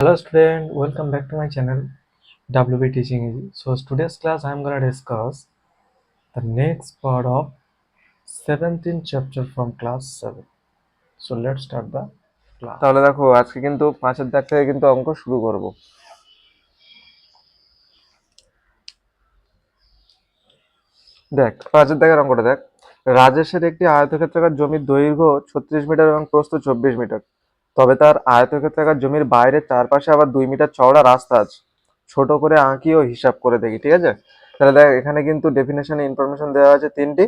Hello student, welcome back to my channel WB Teaching Easy. So today's class I am gonna discuss the next part of 17th chapter from class 7. So let's start the class. তাহলে দেখো আজকে কিন্তু পাঁচের দাগ থেকে কিন্তু অঙ্ক শুরু করব দেখ পাঁচের দাগের অঙ্কটা দেখ রাজেশের একটি আয়তক্ষেত্রাকার জমির দৈর্ঘ্য ছত্রিশ মিটার এবং প্রস্থ চব্বিশ মিটার তবে তার আয়তক্ষেত্রাকার জমির বাইরের চারপাশে আবার দুই মিটার চওড়া রাস্তা আছে। ছোট করে আঁকি ও হিসাব করে দেখি, ঠিক আছে? তাহলে দেখ, এখানে কিন্তু ডেফিনেশন ইনফরমেশন দেওয়া আছে তিনটি।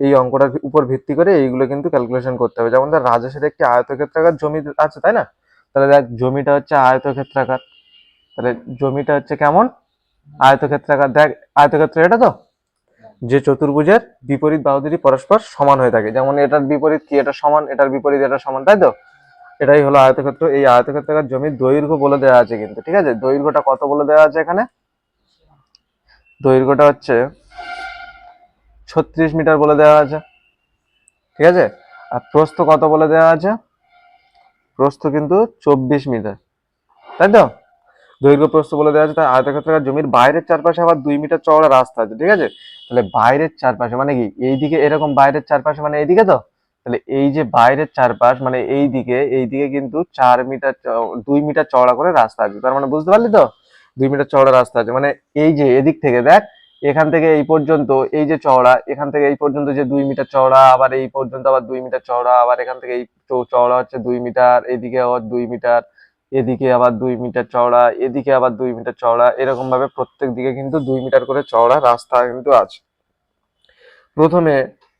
এই অঙ্কটার উপর ভিত্তি করে এইগুলো কিন্তু ক্যালকুলেশন করতে হবে। যেমন দেখ রাজেশের একটি আয়তক্ষেত্রাকার জমি আছে, তাই না? তাহলে দেখ, জমিটা হচ্ছে আয়তক্ষেত্রাকার। তাহলে জমিটা হচ্ছে কেমন? আয়তক্ষেত্রাকার। দেখ, আয়তক্ষেত্র এটা তো? যে চতুর্ভুজের বিপরীত বাহু পরস্পর সমান হয়ে থাকে। যেমন এটার বিপরীত কি? এটা সমান, এটার বিপরীত এটা সমান, তাই তো? এটাই হলো আয়তক্ষেত্র। এই আয়তক্ষেত্রাকার জমির দৈর্ঘ্য বলে দেওয়া আছে কিন্তু, ঠিক আছে? দৈর্ঘ্যটা কত বলে দেওয়া আছে এখানে? দৈর্ঘ্যটা হচ্ছে ছত্রিশ মিটার বলে দেওয়া আছে, ঠিক আছে? আর প্রস্থ কত বলে দেওয়া আছে? প্রস্থ কিন্তু চব্বিশ মিটার, তাই তো? দৈর্ঘ্য প্রস্থ বলে দেওয়া আছে, তাই জমির বাইরের চারপাশে আবার দুই মিটার চওড়া রাস্তা আছে, ঠিক আছে? তাহলে বাইরের চারপাশে মানে কি? এইদিকে এরকম বাইরের চারপাশে মানে এইদিকে তো? তাহলে এই যে বাইরের চারপাশ মানে এই দিকে এই দিকে কিন্তু চার মিটার দুই মিটার চওড়া করে রাস্তা আছে। তার মানে বুঝতে পারলি তো? দুই মিটার চওড়া রাস্তা আছে। মানে এই যে এদিক থেকে দেখ, এখান থেকে এই পর্যন্ত এই যে চওড়া, এখান থেকে এই পর্যন্ত যে দুই মিটার চওড়া, আবার এই পর্যন্ত আবার দুই মিটার চওড়া, আবার এখান থেকে এই চওড়া হচ্ছে দুই মিটার, এদিকে আবার দুই মিটার, এদিকে আবার দুই মিটার চওড়া, এদিকে আবার দুই মিটার চওড়া এরকম ভাবে প্রত্যেক দিকে কিন্তু দুই মিটার করে চওড়া রাস্তা কিন্তু আছে। প্রথমে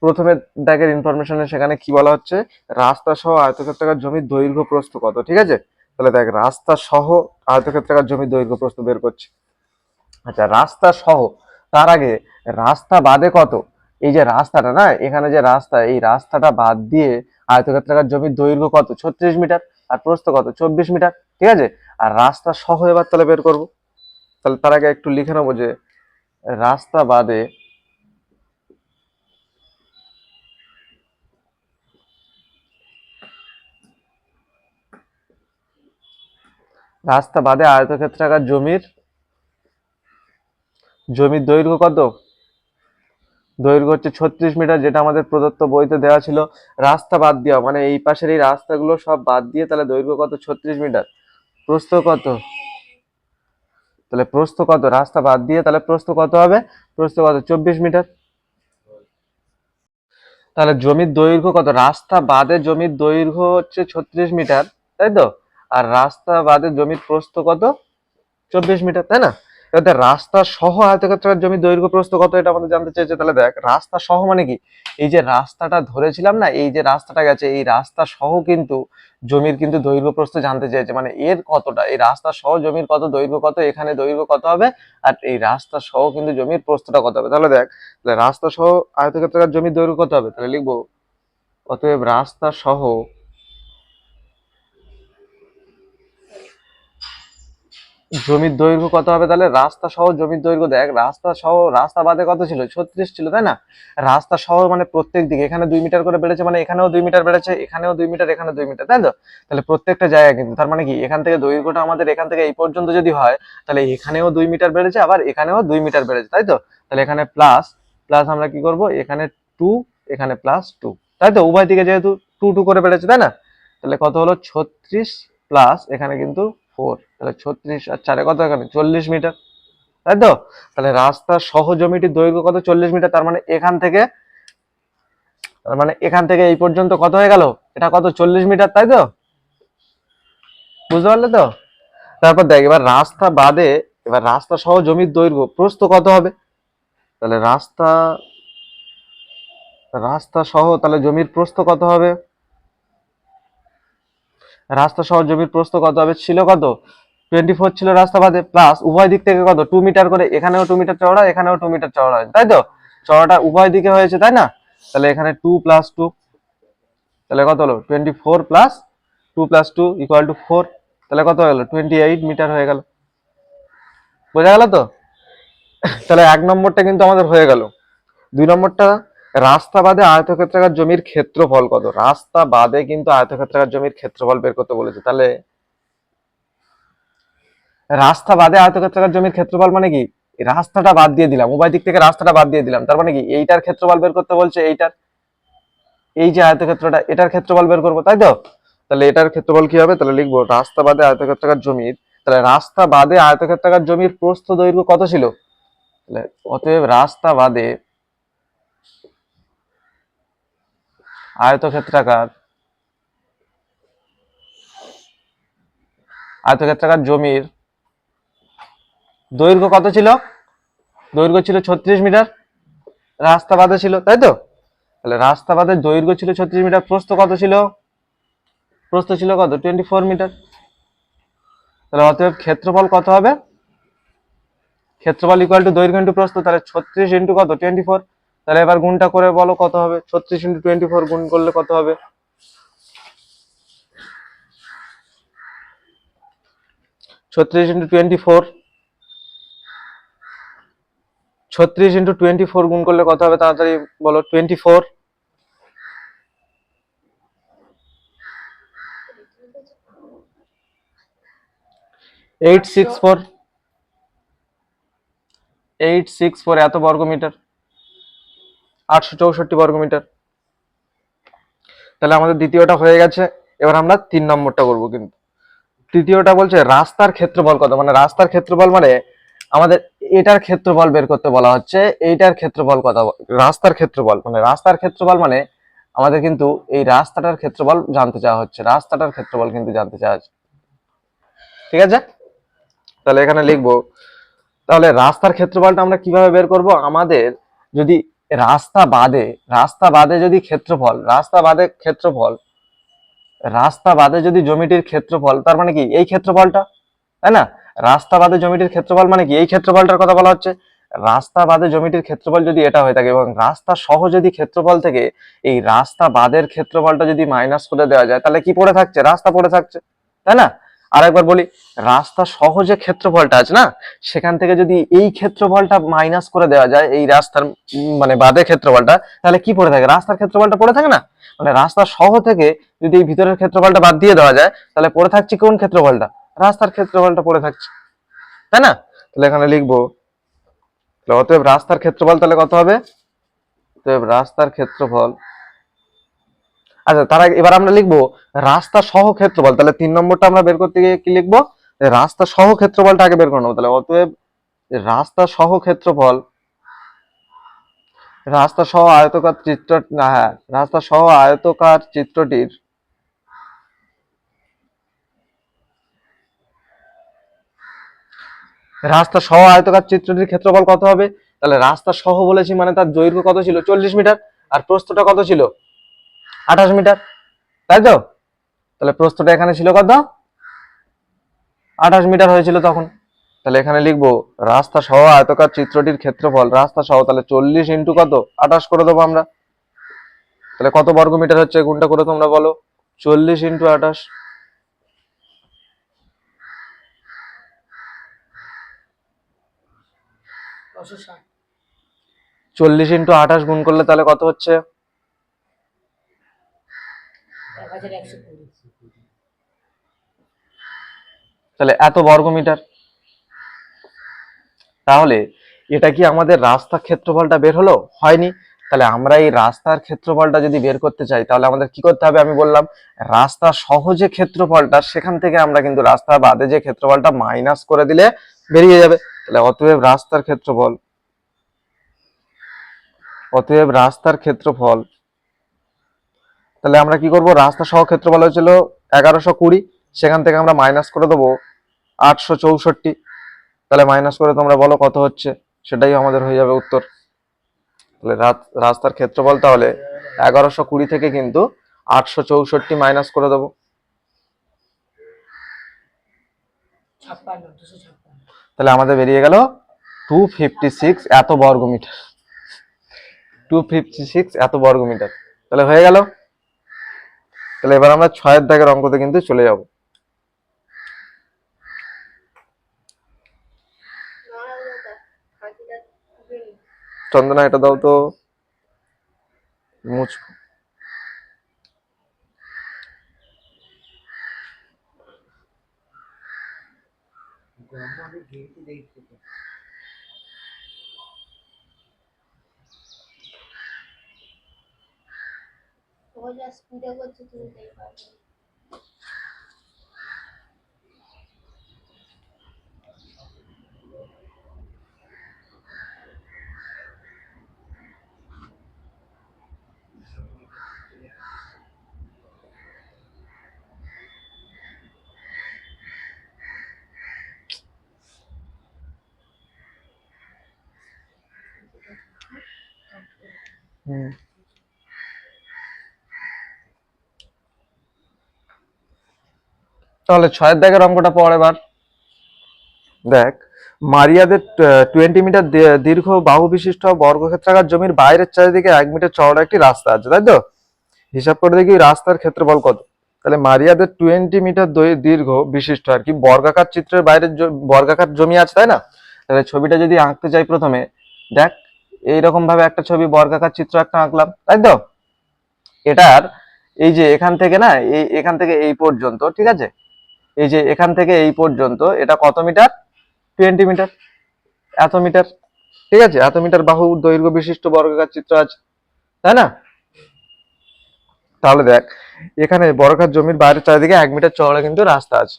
প্রথমে দাগের ইনফরমেশনে সেখানে কি বলা হচ্ছে? রাস্তা সহ আয়তক্ষেত্রাকার জমির দৈর্ঘ্য প্রস্থ কত, ঠিক আছে? তাহলে দেখ, রাস্তা সহ আয়তক্ষেত্রাকার জমির দৈর্ঘ্য প্রস্থ বের করছে। আচ্ছা রাস্তা সহ, তার আগে রাস্তা বাদে কত? এই যে রাস্তাটা না, এখানে যে রাস্তা, এই রাস্তাটা বাদ দিয়ে আয়তক্ষেত্রাকার জমির দৈর্ঘ্য কত? ছত্রিশ মিটার, আর প্রস্থ কত? চব্বিশ মিটার, ঠিক আছে? আর রাস্তা সহ এবার তাহলে বের করব। তাহলে তার আগে একটু লিখে নেব যে রাস্তা বাদে রাস্তা বাদে আয়তক্ষেত্রাকার জমির জমির দৈর্ঘ্য কত? দৈর্ঘ্য হচ্ছে ছত্রিশ মিটার, যেটা আমাদের প্রদত্ত বইতে দেওয়া ছিল। রাস্তা বাদ দেওয়া মানে এই পাশের এই রাস্তাগুলো সব বাদ দিয়ে তাহলে দৈর্ঘ্য কত? ছত্রিশ মিটার। প্রস্থ কত? তাহলে প্রস্থ কত? রাস্তা বাদ দিয়ে তাহলে প্রস্থ কত হবে? প্রস্থ কত? চব্বিশ মিটার। তাহলে জমির দৈর্ঘ্য কত? রাস্তা বাদে জমির দৈর্ঘ্য হচ্ছে ছত্রিশ মিটার, তাই তো? আর রাস্তা বাদে জমির প্রস্থ কত? চব্বিশ মিটার, তাই না? রাস্তা সহ আয়তক্ষেত্রের জমির দৈর্ঘ্য প্রস্থ কত এটা আমাদের জানতে চেয়েছে, তাহলে দেখ, রাস্তা সহ মানে কি? এই যে রাস্তাটা ধরেছিলাম না, এই যে রাস্তাটা গেছে, এই রাস্তা সহ কিন্তু জমির কিন্তু দৈর্ঘ্য প্রস্থ জানতে চেয়েছে মানে এর কতটা? এই রাস্তা সহ জমির কত, দৈর্ঘ্য কত, এখানে দৈর্ঘ্য কত হবে? আর এই রাস্তা সহ কিন্তু জমির প্রস্থটা কত হবে? তাহলে দেখ, তাহলে রাস্তা সহ আয়তক্ষেত্রাকার জমির দৈর্ঘ্য কত হবে? তাহলে লিখব, অতএব রাস্তা সহ জমির দৈর্ঘ্য কত হবে তাহলে? রাস্তা সহ জমির দৈর্ঘ্য দেখ, রাস্তা সহ, রাস্তা বাদে কত ছিল? ছত্রিশ ছিল, তাই না? রাস্তা সহ মানে প্রত্যেক দিকে, এখানে দুই মিটার করে বেড়েছে মানে এখানেও দুই মিটার বেড়েছে, এখানেও দুই মিটার এখানে দুই মিটার, তাই তো? তাহলে প্রত্যেকটা জায়গা কিন্তু, তার মানে কি? এখান থেকে দৈর্ঘ্যটা আমাদের এখান থেকে এই পর্যন্ত যদি হয়, তাহলে এখানেও দুই মিটার বেড়েছে, আবার এখানেও দুই মিটার বেড়েছে, তাই তো? তাহলে এখানে প্লাস প্লাস আমরা কি করব? এখানে টু এখানে প্লাস টু তাই তো? উভয় দিকে যেহেতু টু টু করে বেড়েছে, তাই না? তাহলে কত হলো? ছত্রিশ প্লাস এখানে কিন্তু ফোর, তাহলে ছত্রিশ আর চারে কত এখানে? চল্লিশ মিটার। তাই তো? তাহলে রাস্তার সহ জমিটির দৈর্ঘ্য কত? চল্লিশ মিটার, তার মানে এখান থেকে, তার মানে এখান থেকে এই পর্যন্ত কত হয়ে গেল? এটা কত? চল্লিশ মিটার, তাই তো? বুঝতে পারলে তো? তারপর দেখ, এবার রাস্তা বাদে, এবার রাস্তা সহ জমির দৈর্ঘ্য, প্রস্থ কত হবে? তাহলে রাস্তা রাস্তা সহ তাহলে জমির প্রস্থ কত হবে? রাস্তা সহ জমির প্রস্থ কত হবে ছিল কত? টোয়েন্টি ফোর ছিল রাস্তা বাদে প্লাস উভয় দিক থেকে কত? টু মিটার করে, এখানেও টু মিটার চওড়া, এখানেও টু মিটার চওড়া হয়েছে, তাই তো? চওড়াটা উভয় দিকে হয়েছে, তাই না? তাহলে এখানে টু প্লাস টু তাহলে কত হলো? Twenty four plus two plus two equal to four তাহলে কত হয়ে গেল টোয়েন্টি এইট মিটার হয়ে গেল। বোঝা গেল তো? তাহলে এক নম্বরটা কিন্তু আমাদের হয়ে গেল। দুই নম্বরটা রাস্তা বাদে আয়তক্ষেত্রাকার জমির ক্ষেত্রফল কত? রাস্তা বাদে কিন্তু আয়তক্ষেত্রাকার জমির ক্ষেত্রফল বের করতে বলেছে। তাহলে রাস্তা বাদে আয়তক্ষেত্রাকার জমির ক্ষেত্রফল মানে কি? রাস্তাটা বাদ দিয়ে দিলাম, উভয় দিক থেকে রাস্তাটা বাদ দিয়ে দিলাম। তার মানে কি? এইটার ক্ষেত্রফল বের করতে বলছে এইটার। এই যে আয়তক্ষেত্রটা, এটার ক্ষেত্রফল বের করব, তাই তো? তাহলে এটার ক্ষেত্রফল কি হবে? তাহলে লিখব রাস্তা বাদে আয়তক্ষেত্রাকার জমির, তাহলে রাস্তা বাদে আয়তক্ষেত্রাকার জমির প্রস্থ দৈর্ঘ্য কত ছিল? তাহলে অতএব রাস্তা বাদে আয়তক্ষেত্রাকার। আয়তক্ষেত্রাকার জমির দৈর্ঘ্য কত ছিল? দৈর্ঘ্য ছিল ছত্রিশ মিটার। রাস্তা বাদে ছিল, তাই তো? তাহলে রাস্তা বাদের দৈর্ঘ্য ছিল ছত্রিশ মিটার, প্রস্থ কত ছিল? প্রস্থ ছিল কত? Twenty four metre. তাহলে অতএব ক্ষেত্রফল কত হবে? ক্ষেত্রফল ইকুয়াল টু দৈর্ঘ্য ইন্টু প্রস্থ, তাহলে ছত্রিশ ইন্টু কত? Twenty four. তাহলে এবার গুণটা করে বলো কত হবে? ছত্রিশ ইন্টু টোয়েন্টি ফোর গুণ করলে কত হবে? ছত্রিশ ইন্টু টোয়েন্টি ফোর ছত্রিশ ইন্টু টোয়েন্টি ফোর গুণ করলে কত হবে? তাড়াতাড়ি বলো twenty four eight six four eight six four এত বর্গ মিটার আটশো চৌষট্টি বর্গ মিটার। তাহলে আমাদের দ্বিতীয়টা হয়ে গেছে, এবার আমরা তিন নম্বরটা করব কিন্তু। তৃতীয়টা বলছে রাস্তার ক্ষেত্রফল কত? মানে রাস্তার ক্ষেত্রফল মানে আমাদের এটার ক্ষেত্রফল বের করতে বলা হচ্ছে, এইটার ক্ষেত্রফল কত? রাস্তার ক্ষেত্রফল মানে রাস্তার ক্ষেত্রফল মানে আমাদের কিন্তু এই রাস্তাটার ক্ষেত্রফল জানতে চাওয়া হচ্ছে, রাস্তাটার ক্ষেত্রফল কিন্তু জানতে চাওয়া হচ্ছে। ঠিক আছে? তাহলে এখানে লিখব, তাহলে রাস্তার ক্ষেত্রফলটা আমরা কীভাবে বের করব? আমাদের যদি রাস্তা বাদে রাস্তা বাদে যদি ক্ষেত্রফল, রাস্তা বাদে ক্ষেত্রফল, রাস্তা বাদে যদি জমিটির ক্ষেত্রফল, তার মানে কি? এই ক্ষেত্রফলটা? তাই না? রাস্তা বাদে জমিটির ক্ষেত্রফল মানে কি? এই ক্ষেত্রফলটার কথা বলা হচ্ছে। রাস্তা বাদে জমিটির ক্ষেত্রফল যদি এটা হয়ে থাকে এবং রাস্তা সহ যদি ক্ষেত্রফল থেকে এই রাস্তা বাদের ক্ষেত্রফলটা যদি মাইনাস করে দেওয়া যায়, তাহলে কি পড়ে থাকছে? রাস্তা পড়ে থাকছে। তাই না? আরেকবার বলি, রাস্তা সহ যে ক্ষেত্রফলটা আছে না? সেখান থেকে যদি এই ক্ষেত্রফলটা মাইনাস করে দেওয়া যায়, এই রাস্তার মানে বাদে ক্ষেত্রফলটা, তাহলে কি পড়ে থাকে? রাস্তার ক্ষেত্রফলটা পড়ে থাকে না? মানে রাস্তা সহ থেকে যদি এই ভিতরের ক্ষেত্রফলটা বাদ দিয়ে দেওয়া যায়, তাহলে পড়ে থাকছে কোন ক্ষেত্রফলটা? রাস্তার ক্ষেত্রফলটা পড়ে থাকছে। তাই না? তাহলে এখানে লিখব অতএব রাস্তার ক্ষেত্রফল তাহলে কত হবে? অতএব রাস্তার ক্ষেত্রফল আচ্ছা তার এবার আমরা লিখব রাস্তা সহ ক্ষেত্রফল। তাহলে তিন নম্বরটা আমরা বের করতে গিয়ে কি লিখব? রাস্তা সহ ক্ষেত্রফলটা আগে বের করে নেব তাহলে অতএব রাস্তা সহ ক্ষেত্রফল, রাস্তা সহ আয়তকার চিত্র হ্যাঁ রাস্তা সহ আয়তকার চিত্রটির রাস্তা সহ আয়তকার চিত্রটির ক্ষেত্রফল কত হবে? তাহলে রাস্তা সহ বলেছি মানে তার দৈর্ঘ্য কত ছিল? চল্লিশ মিটার। আর প্রস্থটা কত ছিল? আঠাশ মিটার। তাই তো? তাহলে প্রস্থটা এখানে ছিল কত? আঠাশ মিটার হয়েছিল তখন। তাহলে এখানে লিখব, রাস্তা সহ আয়তকার চিত্রটির ক্ষেত্রফল, রাস্তা সহ তাহলে চল্লিশ ইন্টু কত? আঠাশ করে দেবো আমরা। তাহলে কত বর্গ মিটার হচ্ছে? গুণটা করে তোমরা বলো। চল্লিশ ইন্টু আঠাশ। চল্লিশ ইন্টু আঠাশ গুণ করলে তাহলে কত হচ্ছে এক হাজার একশো কুড়ি তাহলে এত বর্গ মিটার তাহলে এটা কি আমাদের রাস্তা ক্ষেত্রফলটা বের হলো? হয়নি। তাহলে আমরা এই রাস্তার ক্ষেত্রফলটা যদি বের করতে চাই, তাহলে আমাদের কি করতে হবে? আমি বললাম রাস্তা সহজে ক্ষেত্রফলটা, সেখান থেকে আমরা কিন্তু রাস্তা বাদে যে ক্ষেত্রফলটা মাইনাস করে দিলে বেরিয়ে যাবে। তাহলে অতএব রাস্তার ক্ষেত্রফল, অতএব রাস্তার ক্ষেত্রফল তাহলে আমরা কি করব? রাস্তা সহ ক্ষেত্রফল হয়েছিল এগারোশো কুড়ি, সেখান থেকে আমরা মাইনাস করে দেবো আটশো চৌষট্টি। তাহলে মাইনাস করে তোমরা বলো কত হচ্ছে? সেটাই আমাদের হয়ে যাবে উত্তর। তাহলে রাস্তার ক্ষেত্রফল তাহলে এগারোশো কুড়ি থেকে কিন্তু আটশো চৌষট্টি মাইনাস করে দেবো। তাহলে আমাদের বেরিয়ে গেল টু ফিফটি সিক্স এত বর্গ মিটার টু ফিফটি সিক্স এত বর্গ মিটার তাহলে হয়ে গেল তাহলে এবার আমরা ছয়ের দাগের অঙ্কতে কিন্তু চলে যাব। চন্দনা, এটা দাও তো। মুছ ও যা স্পিডে করছে তুমি তাই পারবে তাহলে ছয়ের দাগের অঙ্কটা পড় এবার। দেখ, মারিয়াদের টোয়েন্টি মিটার দীর্ঘ বাহু বিশিষ্ট বর্গক্ষেত্রাকার জমির বাইরের চারিদিকে এক মিটার চওড়া একটি রাস্তা আছে, তাই তো? হিসাব করে দেখি রাস্তার ক্ষেত্রফল কত। তাহলে মারিয়াদের টোয়েন্টি মিটার দীর্ঘ বিশিষ্ট আর কি বর্গাকার চিত্রের বাইরের বর্গাকার জমি আছে, তাই না? তাহলে ছবিটা যদি আঁকতে চাই প্রথমে, দেখ এইরকম ভাবে একটা ছবি বর্গাকার চিত্র একটা আঁকলাম, তাই তো? এটার, এই যে এখান থেকে না, এই, এখান থেকে এই পর্যন্ত, ঠিক আছে? এই যে এখান থেকে এই পর্যন্ত, এটা কত মিটার? Twenty metre. এত মিটার। ঠিক আছে? এত মিটার বাহু দৈর্ঘ্য বিশিষ্ট বর্গাকার চিত্র আছে। তাই না? তাহলে দেখ, এখানে বর্গাকার জমির বাইরের চারিদিকে এক মিটার চওড়া কিন্তু রাস্তা আছে।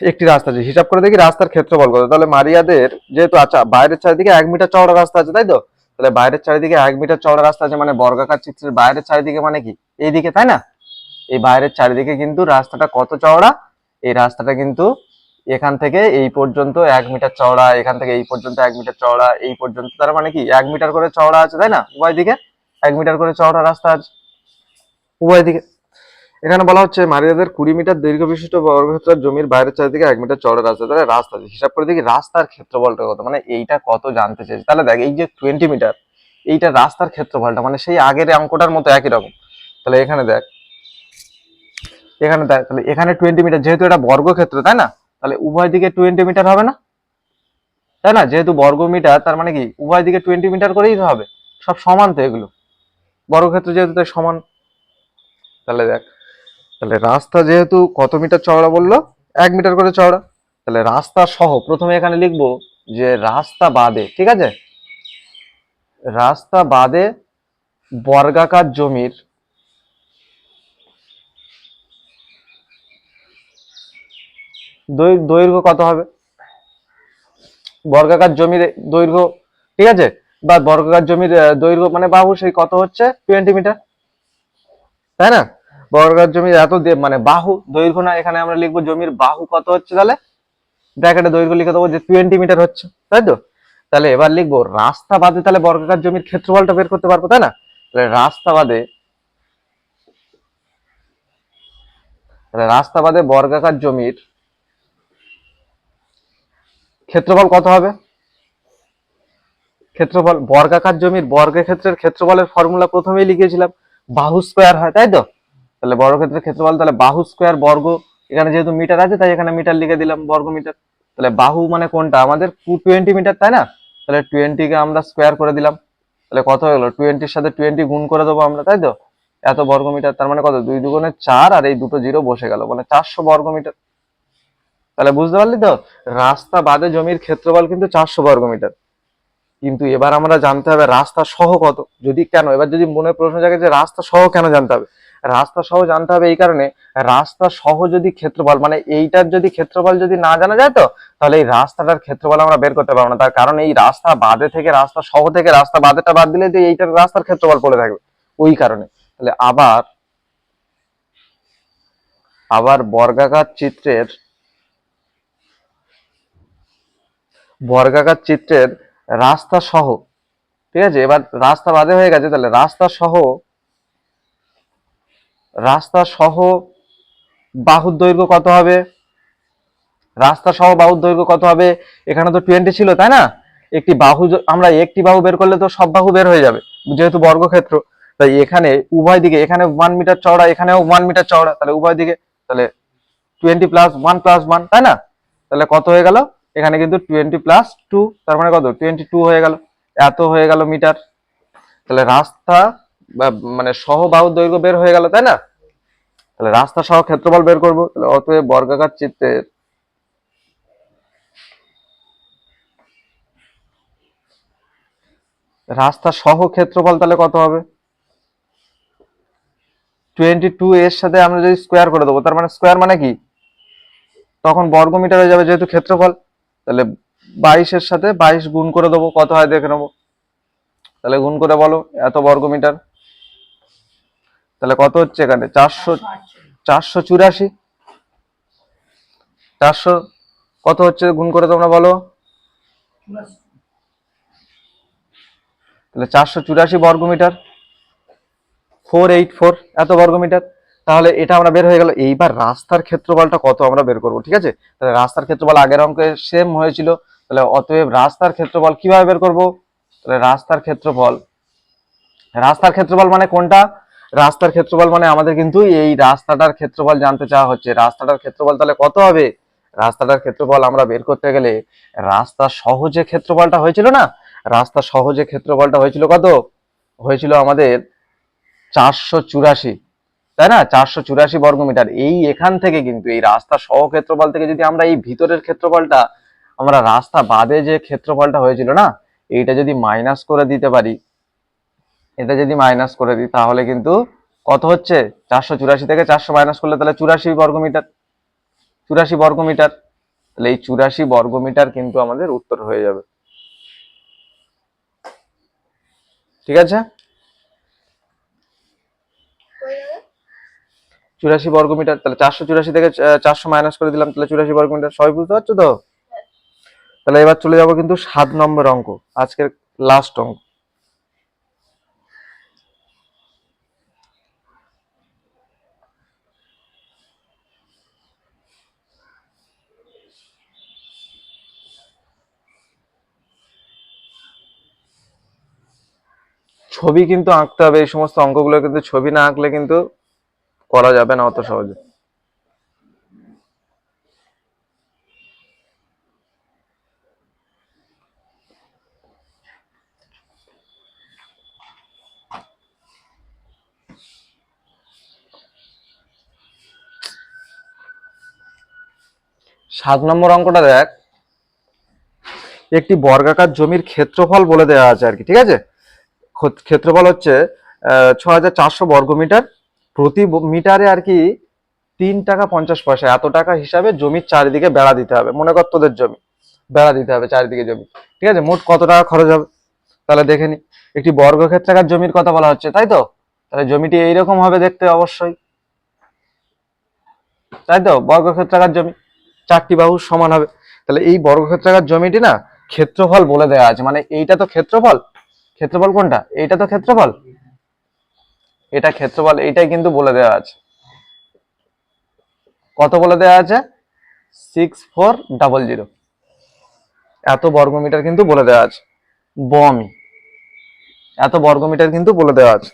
একটি রাস্তা আছে। হিসাব করে দেখি রাস্তার ক্ষেত্রফল কত। তাহলে মারিয়াদের যেহেতু আচ্ছা বাইরের চারিদিকে এক মিটার চওড়া রাস্তা আছে, তাই তো? তাহলে বাইরের চারিদিকে এক মিটার চওড়া রাস্তা আছে মানে বর্গাকার চিত্রের বাইরের চারিদিকে মানে কি? এইদিকে, তাই না? এই বাইরের চারিদিকে কিন্তু রাস্তাটা কত চওড়া? এই রাস্তাটা কিন্তু এখান থেকে এই পর্যন্ত এক মিটার চওড়া, এখান থেকে এই পর্যন্ত এক মিটার চওড়া, এই পর্যন্ত, তার মানে কি? এক মিটার করে চওড়া আছে, তাই না? উভয় দিকে এক মিটার করে চওড়া রাস্তা আছে। উভয় দিকে। এখানে বলা হচ্ছে মারিয়াদের কুড়ি মিটার দৈর্ঘ্য বিশিষ্ট বর্গক্ষেত্রের জমির বাইরের চারিদিকে এক মিটার চওড়া রাস্তা তাহলে রাস্তা আছে। হিসাব করে দেখি রাস্তার ক্ষেত্রফলটা কত? মানে এইটা কত জানতে চাইছে? তাহলে দেখ, এই যে টোয়েন্টি মিটার, এইটা রাস্তার ক্ষেত্রফলটা মানে সেই আগের অঙ্কটার মতো একই রকম। তাহলে এখানে দেখ এখানে দেখ, তাহলে এখানে টোয়েন্টি মিটার যেহেতু এটা বর্গক্ষেত্র, তাই না? তাহলে উভয় দিকে টোয়েন্টি মিটার হবে না? তাই না? যেহেতু বর্গ মিটার তার মানে কি? উভয় দিকে টোয়েন্টি মিটার করেই হবে। সব সমান তো এগুলো। বর্গক্ষেত্র যেহেতু তাই সমান। তাহলে দেখ, তাহলে রাস্তা যেহেতু কত মিটার চওড়া বলল? এক মিটার করে চওড়া। তাহলে রাস্তা সহ, প্রথমে এখানে লিখব যে রাস্তা বাদে, ঠিক আছে? রাস্তা বাদে বর্গাকার জমির দৈর্ঘ্য কত হবে? বর্গাকার জমির দৈর্ঘ্য, ঠিক আছে? বা বর্গাকার জমির দৈর্ঘ্য মানে বাহু, সেই কত হচ্ছে? টোয়েন্টি মিটার তাই না? বর্গাকার জমির এত মানে বাহু, দৈর্ঘ্য না, এখানে আমরা লিখব জমির বাহু কত হচ্ছে তাহলে? ব্র্যাকেটে দৈর্ঘ্য লিখে দেবো যে টোয়েন্টি মিটার হচ্ছে, তাই তো? তাহলে এবার লিখব রাস্তা বাদে তাহলে বর্গাকার জমির ক্ষেত্রফলটা বের করতে পারব, তাই না? তাহলে রাস্তা বাদে রাস্তা বাদে বর্গাকার জমির ক্ষেত্রফল কত হবে? ক্ষেত্রফল, বর্গাকার জমির বর্গক্ষেত্রের ক্ষেত্রফলের ফর্মুলা প্রথমেই লিখেছিলাম, বাহু স্কোয়ার হয়, তাই তো? তাহলে বর্গক্ষেত্রের ক্ষেত্রফল, তাহলে বাহু স্কোয়ার বর্গ, এখানে যেহেতু মিটার আছে, তাই এখানে মিটার লিখে দিলাম বর্গ মিটার তাহলে বাহু মানে কোনটা? আমাদের টোয়েন্টি মিটার তাই না? তাহলে টোয়েন্টিকে আমরা স্কোয়ার করে দিলাম। তাহলে কত হয়ে গেলো? টোয়েন্টির সাথে টোয়েন্টি গুণ করে দেবো আমরা, তাই তো? এত বর্গ মিটার তার মানে কত? দুই দুগুণে চার আর এই দুটো জিরো বসে গেল মানে চারশো বর্গ মিটার তাহলে বুঝতে পারলি তো? রাস্তা বাদে জমির ক্ষেত্রফল কিন্তু চারশো বর্গ মিটার। কিন্তু এবার আমরা জানতে হবে রাস্তা সহ কত। যদি কেন? এবার যদি মনে প্রশ্ন জাগে যে রাস্তা সহ কেন জানতে হবে? রাস্তা সহ জানতে হবে এই কারণে রাস্তা সহ যদি ক্ষেত্রফল মানে এইটার যদি ক্ষেত্রফল যদি না জানা যায় তো, তাহলে এই রাস্তাটার ক্ষেত্রফল আমরা বের করতে পারব না। তার কারণ এই রাস্তা বাদে থেকে, রাস্তা সহ থেকে, রাস্তা বাদেটা বাদ দিলে তো এইটার রাস্তার ক্ষেত্রফল পড়ে থাকবে। ওই কারণে। তাহলে আবার আবার বর্গাকার চিত্রের বর্গাকার চিত্রের রাস্তা সহ, ঠিক আছে? এবার রাস্তা বাদে হয়ে গেছে, তাহলে রাস্তা সহ রাস্তা সহ বাহুর দৈর্ঘ্য কত হবে? রাস্তা সহ বাহুর দৈর্ঘ্য কত হবে? এখানে তো টোয়েন্টি ছিল, তাই না? একটি বাহু আমরা একটি বাহু বের করলে তো সব বাহু বের হয়ে যাবে, যেহেতু বর্গক্ষেত্র। তাই এখানে উভয় দিকে, এখানে ওয়ান মিটার চওড়া, এখানেও ওয়ান মিটার চওড়া, তাহলে উভয় দিকে, তাহলে twenty plus one plus one তাই না? তাহলে কত হয়ে গেল? এখানে কিন্তু টোয়েন্টি প্লাস টু তার মানে কত? টোয়েন্টি টু হয়ে গেল। এত হয়ে গেল মিটার। তাহলে রাস্তা বা মানে সহবাহু দৈর্ঘ্য বের হয়ে গেল, তাই না? তাহলে রাস্তা সহ ক্ষেত্রফল বের করব। তাহলে অতএব বর্গাকার চিত্রের রাস্তা সহ ক্ষেত্রফল তাহলে কত হবে? টোয়েন্টি টু এর সাথে আমরা যদি স্কোয়ার করে দেবো, তার মানে স্কোয়ার মানে কি? তখন বর্গমিটার হয়ে যাবে যেহেতু ক্ষেত্রফল। তাহলে বাইশের সাথে বাইশ গুণ করে দেবো, কত হয় দেখে নেব। তাহলে গুণ করে বলো, এত বর্গ মিটার তাহলে কত হচ্ছে এখানে? চারশো চারশো চুরাশি। চারশো, কত হচ্ছে গুণ করে তোমরা বলো? তাহলে চারশো চুরাশি বর্গ মিটার ফোর এইট ফোর, এত বর্গ মিটার তাহলে এটা আমরা বের হয়ে গেল। এইবার রাস্তার ক্ষেত্রফলটা কত আমরা বের করব, ঠিক আছে? তাহলে রাস্তার ক্ষেত্রফল আগের অঙ্কে সেম হয়েছিল। তাহলে অতএব রাস্তার ক্ষেত্রফল কীভাবে বের করব? তাহলে রাস্তার ক্ষেত্রফল রাস্তার ক্ষেত্রফল মানে কোনটা? রাস্তার ক্ষেত্রফল মানে আমাদের কিন্তু এই রাস্তাটার ক্ষেত্রফল জানতে চাওয়া হচ্ছে। রাস্তাটার ক্ষেত্রফল তাহলে কত হবে? রাস্তাটার ক্ষেত্রফল আমরা বের করতে গেলে রাস্তা সহজে ক্ষেত্রফলটা হয়েছিল না? রাস্তা সহজে ক্ষেত্রফলটা হয়েছিল কত? হয়েছিল আমাদের চারশো চুরাশি। তাই না? চারশো চুরাশি বর্গমিটার। এই এখান থেকে কিন্তু এই রাস্তা সহ ক্ষেত্রফল থেকে যদি আমরা এই ভিতরের ক্ষেত্রফলটা, আমরা রাস্তা বাদে যে ক্ষেত্রফলটা হয়েছিল না, এইটা যদি মাইনাস করে দিতে পারি, এটা যদি মাইনাস করে দিই, তাহলে কিন্তু কত হচ্ছে? চারশো চুরাশি থেকে চারশো মাইনাস করলে তাহলে চুরাশি বর্গমিটার। চুরাশি বর্গমিটার। তাহলে এই চুরাশি বর্গমিটার কিন্তু আমাদের উত্তর হয়ে যাবে। ঠিক আছে হয়ে যাবে চুরাশি বর্গমিটার তাহলে চারশো চুরাশি থেকে চারশো মাইনাস করে দিলাম, তাহলে চুরাশি বর্গমিটার সবাই বুঝতে পারছ তো? তাহলে এবার চলে যাব কিন্তু সাত নম্বর অঙ্ক, আজকের লাস্ট অঙ্ক। ছবি কিন্তু আঁকতে হবে, এই সমস্ত অঙ্কগুলো কিন্তু ছবি না আঁকলে কিন্তু করা যাবে না অত সহজে। সাত নম্বর অঙ্কটা দেখ। একটি বর্গাকার জমির ক্ষেত্রফল বলে দেওয়া আছে আর কি, ঠিক আছে? ক্ষেত্রফল হচ্ছে ছ হাজার চারশো বর্গমিটার। প্রতি মিটারে আর কি তিন টাকা পঞ্চাশ পয়সা। এত টাকা হিসাবে জমির চারিদিকে বেড়া দিতে হবে। মনে কর তোদের জমি। বেড়া দিতে হবে চারিদিকে জমি। ঠিক আছে? মোট কত টাকা খরচ হবে? তাহলে দেখে নি। একটি বর্গক্ষেত্রাকার জমির কথা বলা হচ্ছে, তাই তো? তাহলে জমিটি এইরকম হবে দেখতে অবশ্যই। তাই তো? বর্গক্ষেত্রাকার জমি। চারটি বাহু সমান হবে। তাহলে এই বর্গক্ষেত্রাকার জমিটি না ক্ষেত্রফল বলে দেওয়া আছে। মানে এইটা তো ক্ষেত্রফল? ক্ষেত্রফল কোনটা? এইটা তো ক্ষেত্রফল? এটা ক্ষেত্রফল এটাই কিন্তু বলে দেওয়া আছে। কত বলে দেওয়া আছে? সিক্স ফোর ডাবল জিরো এত বর্গমিটার কিন্তু বলে দেওয়া আছে। বমি। এত বর্গমিটার কিন্তু বলে দেওয়া আছে।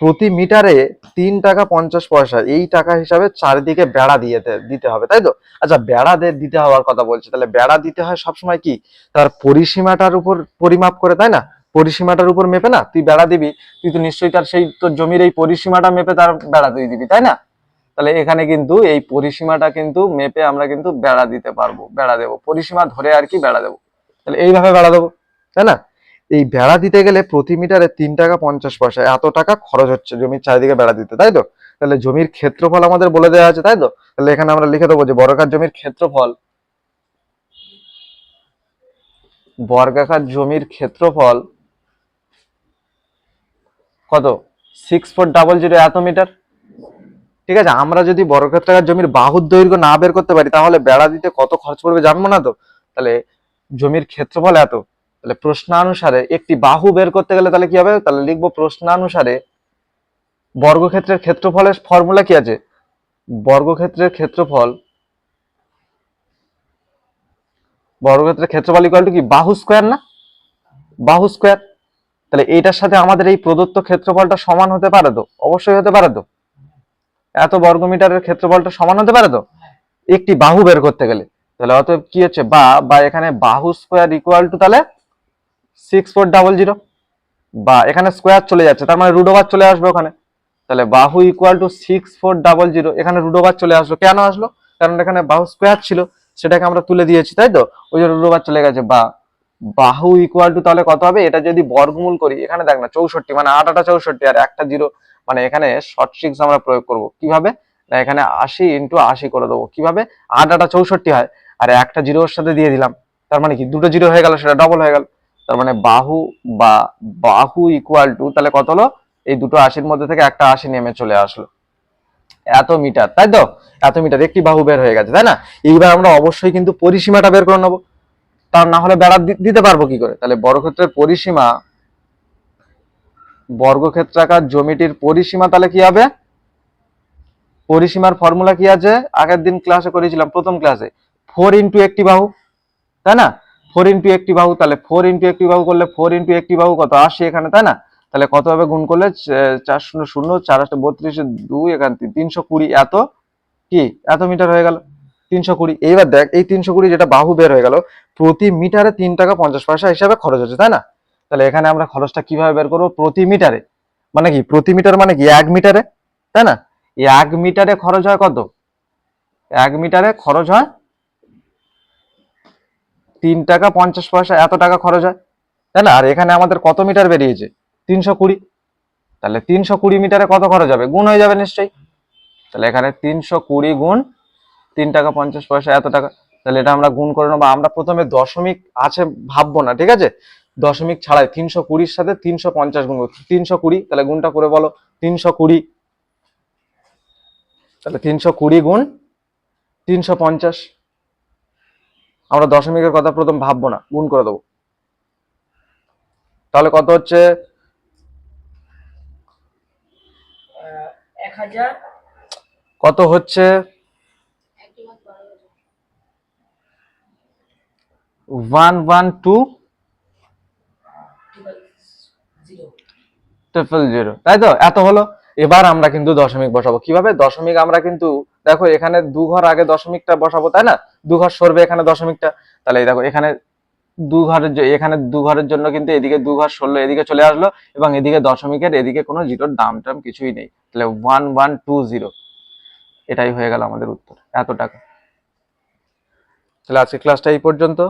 প্রতি মিটারে তিন টাকা পঞ্চাশ পয়সা, এই টাকা হিসাবে চারিদিকে বেড়া দিয়ে দিতে হবে, তাই তো? আচ্ছা বেড়া দিতে হওয়ার কথা বলছে। তাহলে বেড়া দিতে হয় সবসময় কি? তার পরিসীমাটার উপর পরিমাপ করে, তাই না? পরিসীমাটার উপর মেপে না, তুই বেড়া দিবি, তুই তো নিশ্চয়ই তার সেই তোর জমির এই পরিসীমাটা মেপে তার বেড়া দিয়ে দিবি, তাই না? তাহলে এখানে কিন্তু এই পরিসীমাটা কিন্তু মেপে আমরা কিন্তু বেড়া দিতে পারব, বেড়া দেবো। পরিসীমা ধরে আর কি বেড়া দেবো। তাহলে এইভাবে বেড়া দেবো, তাই না? এই বেড়া দিতে গেলে প্রতি মিটারে তিন টাকা পঞ্চাশ পয়সা, এত টাকা খরচ হচ্ছে জমির চারিদিকে বেড়া দিতে, তাই তো? তাহলে জমির ক্ষেত্রফল আমাদের বলে দেওয়া আছে, তাই তো? তাহলে এখানে আমরা লিখে দেবো যে বর্গাকার জমির ক্ষেত্রফল, বর্গাকার জমির ক্ষেত্রফল কত? সিক্স ফোর ডাবল জিরো এত মিটার ঠিক আছে, আমরা যদি বর্গক্ষেত্রাকার জমির বাহুর দৈর্ঘ্য না বের করতে পারি, তাহলে বেড়া দিতে কত খরচ পড়বে জানব না তো? তাহলে জমির ক্ষেত্রফল এত। তাহলে প্রশ্নানুসারে একটি বাহু বের করতে গেলে তাহলে কি হবে? তাহলে লিখব প্রশ্নানুসারে বর্গক্ষেত্রের ক্ষেত্রফলের ফর্মুলা কি আছে? বর্গক্ষেত্রের ক্ষেত্রফল বর্গক্ষেত্রের ক্ষেত্রফল ইকুয়াল টু কি? বাহু স্কোয়ার না? বাহু স্কোয়ার তাহলে এইটার সাথে আমাদের এই প্রদত্ত ক্ষেত্রফলটা সমান হতে পারে তো? অবশ্যই হতে পারে তো। এত বর্গমিটারের ক্ষেত্রফলটা সমান হতে পারে তো? একটি বাহু বের করতে গেলে। তাহলে অতএব কি হচ্ছে? বা বা এখানে বাহু স্কোয়ার ইকুয়াল টু তাহলে সিক্স ফোর ডাবল জিরো বা, এখানে স্কোয়ার চলে যাচ্ছে, তার মানে রুট ওভার চলে আসবে ওখানে। তাহলে বাহু equal to six four double zero এখানে রুট ওভার চলে আসলো। কেন আসলো? কারণ এখানে বাহু স্কোয়ার ছিল, সেটাকে আমরা তুলে দিয়েছি, তাই তো? ওই জন্য রুট ওভার চলে গেছে, বা বাহু ইকুয়াল টু তাহলে কত হবে? এটা যদি বর্গমূল করি, এখানে দেখ না, চৌষট্টি মানে আট আটা চৌষট্টি, আর একটা জিরো মানে এখানে শর্ট সিক্স আমরা প্রয়োগ করব। কীভাবে? না, এখানে আশি ইন্টু আশি করে দেবো। কীভাবে? আট আটা চৌষট্টি হয়, আর একটা জিরো ওর সাথে দিয়ে দিলাম। তার মানে কি? দুটো জিরো হয়ে গেল, সেটা ডবল হয়ে গেল। তার মানে বাহু বা বাহু ইকুয়াল টু তাহলে কত হলো? এই দুটো আশির মধ্যে থেকে একটা আশি নেমে চলে আসলো। এত মিটার, তাই তো? এত মিটার, একটি বাহু বের হয়ে গেছে, তাই না? এইবার আমরা অবশ্যই কিন্তু পরিসীমাটা বের করে নেব। তার না হলে বেড়া দিতে পারব কি করে? তাহলে বর্গক্ষেত্রের পরিসীমা, বর্গক্ষেত্রাকার জমিটির পরিসীমা তাহলে কি হবে? পরিসীমার ফর্মুলা কি আছে? আগের দিন ক্লাসে করেছিলাম, প্রথম ক্লাসে ফোর ইন্টু একটি বাহু, তাই না? ফোর ইন্টু একটি বাহু, তাহলে ফোর ইন্টু একটি বাহু করলে ফোর ইন্টু একটি বাহু কত? আশি এখানে, তাই না? তাহলে কত হবে গুণ করলে চার শূন্য শূন্য, চার আটটা বত্রিশ দুই, এখানে তিন- তিনশো কুড়ি। এত কি? এত মিটার হয়ে গেল। তিনশো কুড়ি। এইবার দেখ, এই তিনশো কুড়ি যেটা বাহু বের হয়ে গেল, প্রতি মিটারে তিন টাকা পঞ্চাশ পয়সা হিসাবে খরচ হচ্ছে, তাই না? তাহলে এখানে আমরা খরচটা কীভাবে বের করব? প্রতি মিটারে। মানে কি? প্রতি মিটার মানে কি? এক মিটারে, তাই না? এক মিটারে খরচ হয় কত? এক মিটারে খরচ হয় তিন টাকা পঞ্চাশ পয়সা, এত টাকা খরচ হয়, তাই না? আর এখানে আমাদের কত মিটার বেরিয়েছে? তিনশো কুড়ি। তাহলে তিনশো কুড়ি মিটারে কত খরচ হবে? গুণ হয়ে যাবে নিশ্চয়ই। তাহলে এখানে তিনশো কুড়ি গুণ তিন টাকা পঞ্চাশ পয়সা এত টাকা তাহলে এটা আমরা গুণ করে নেব। আমরা প্রথমে দশমিক আছে ভাববো না ঠিক আছে? দশমিক ছাড়াই তিনশো কুড়ির সাথে তিনশো পঞ্চাশ গুণ তিনশো কুড়ি তাহলে গুণটা করে বলো। তিনশো কুড়ি তাহলে তিনশো কুড়ি গুণ তিনশো পঞ্চাশ। আমরা দশমিকের কথা প্রথম ভাববো না গুণ করে দেবো। তাহলে কত হচ্ছে? কত হচ্ছে একটি মাত্র বারো বছর one one two triple zero তাই তো? এত হলো? এবার আমরা কিন্তু দশমিক বসাবো। কীভাবে? দশমিক আমরা কিন্তু, দেখো এখানে দু ঘর আগে দশমিকটা বসাবো, তাই না? দু ঘর সরবে এখানে দশমিকটা। তাহলে দেখো, এখানে দু ঘরের এখানে দু ঘরের জন্য কিন্তু এদিকে দু ঘর সরলো, এদিকে চলে আসলো, এবং এদিকে দশমিকের এদিকে কোনো জিরোর দাম টাম কিছুই নেই। তাহলে ওয়ান ওয়ান টু জিরো এটাই হয়ে গেল আমাদের উত্তর। এত টাকা। তাহলে আজকে ক্লাসটা এই পর্যন্ত।